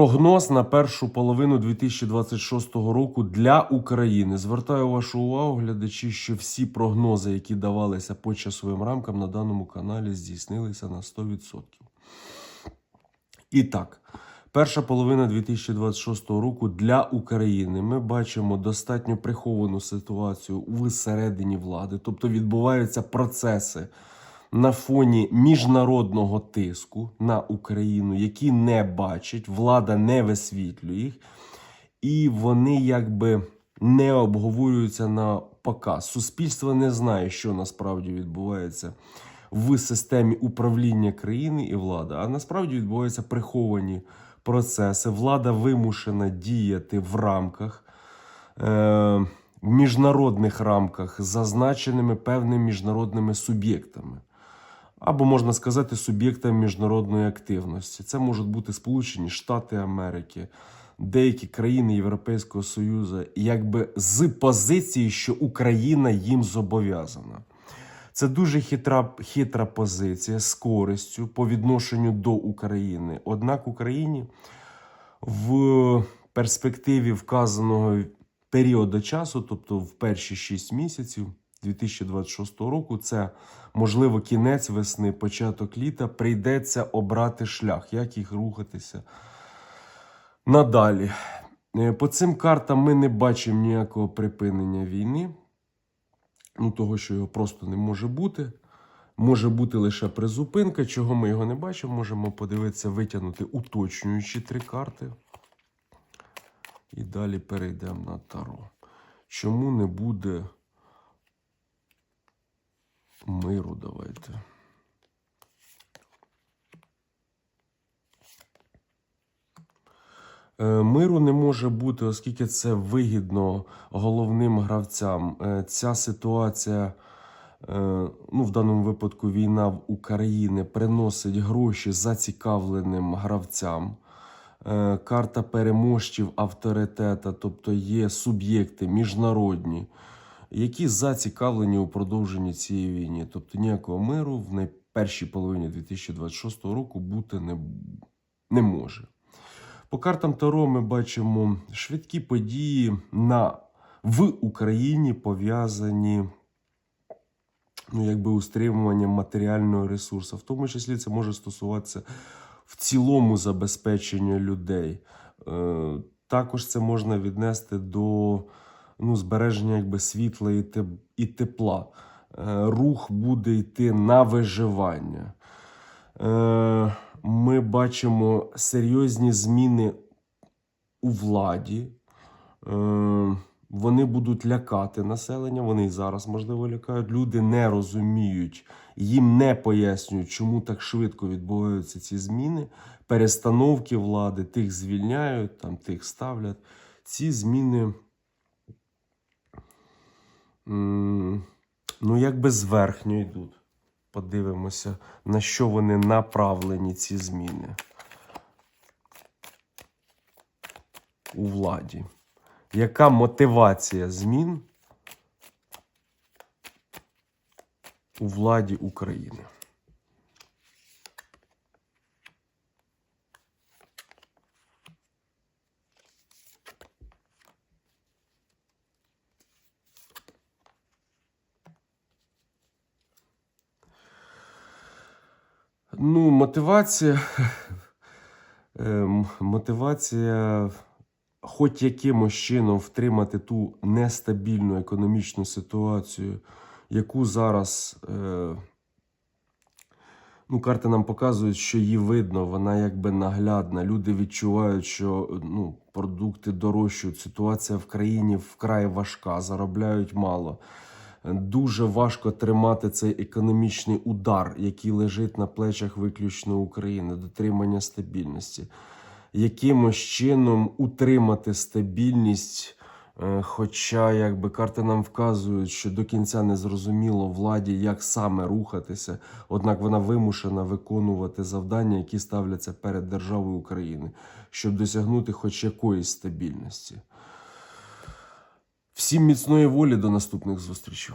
Прогноз на першу половину 2026 року для України. Звертаю вашу увагу, глядачі, що всі прогнози, які давалися по часовим рамкам на даному каналі, здійснилися на 100%. І так, перша половина 2026 року для України. Ми бачимо достатньо приховану ситуацію всередині влади, тобто відбуваються процеси на фоні міжнародного тиску на Україну, які не бачать, влада не висвітлює їх, і вони якби не обговорюються на показ. Суспільство не знає, що насправді відбувається в системі управління країни і влади, а насправді відбуваються приховані процеси. Влада вимушена діяти в рамках. Е- в міжнародних рамках, зазначеними певними міжнародними суб'єктами або можна сказати, суб'єктами міжнародної активності. Це можуть бути Сполучені Штати Америки, деякі країни Європейського Союзу, якби з позиції, що Україна їм зобов'язана. Це дуже хитра, хитра позиція з користю по відношенню до України. Однак Україні в перспективі вказаного періоду часу, тобто в перші 6 місяців 2026 року, це можливо кінець весни, початок літа, прийдеться обрати шлях, як їх рухатися надалі. Е, По цим картам ми не бачимо ніякого припинення війни, ну того, що його просто не може бути. Може бути лише призупинка. Чого ми його не бачимо, можемо подивитися, витягнути уточнюючі три карти. І далі перейдемо на таро. Чому не буде миру? Давайте. Е, Миру не може бути, оскільки це вигідно головним гравцям. Е, Ця ситуація, е, ну в даному випадку війна в Україні, приносить гроші зацікавленим гравцям. Карта переможців авторитета, тобто є суб'єкти міжнародні, які зацікавлені у продовженні цієї війни. Тобто ніякого миру в найпершій половині 2026 року бути не, не може. По картам Таро ми бачимо швидкі події на, в Україні пов'язані ну, якби устримуванням матеріального ресурсу. В тому числі це може стосуватися в цілому забезпечення людей. Е, також це можна віднести до ну, збереження якби, світла і, теп- і тепла. Е, рух буде йти на виживання. Е, ми бачимо серйозні зміни у владі. Е, Вони будуть лякати населення. Вони і зараз, можливо, лякають. Люди не розуміють, їм не пояснюють, чому так швидко відбуваються ці зміни. Перестановки влади, тих звільняють, там тих ставлять. Ці зміни. Ну, якби зверхньо йдуть. Подивимося, на що вони направлені, ці зміни у владі. Яка мотивація змін у владі України? Ну, мотивація. Ем, Мотивація, хоч якимось чином втримати ту нестабільну економічну ситуацію, яку зараз. Е, Ну, карти нам показують, що її видно, вона якби наглядна. Люди відчувають, що ну, продукти дорожчають. Ситуація в країні вкрай важка, заробляють мало. Дуже важко тримати цей економічний удар, який лежить на плечах виключно України, дотримання стабільності. Якимось чином утримати стабільність, е, хоча якби карти нам вказують, що до кінця не зрозуміло владі, як саме рухатися, однак вона вимушена виконувати завдання, які ставляться перед державою України, щоб досягнути хоч якоїсь стабільності. Всім міцної волі до наступних зустрічей.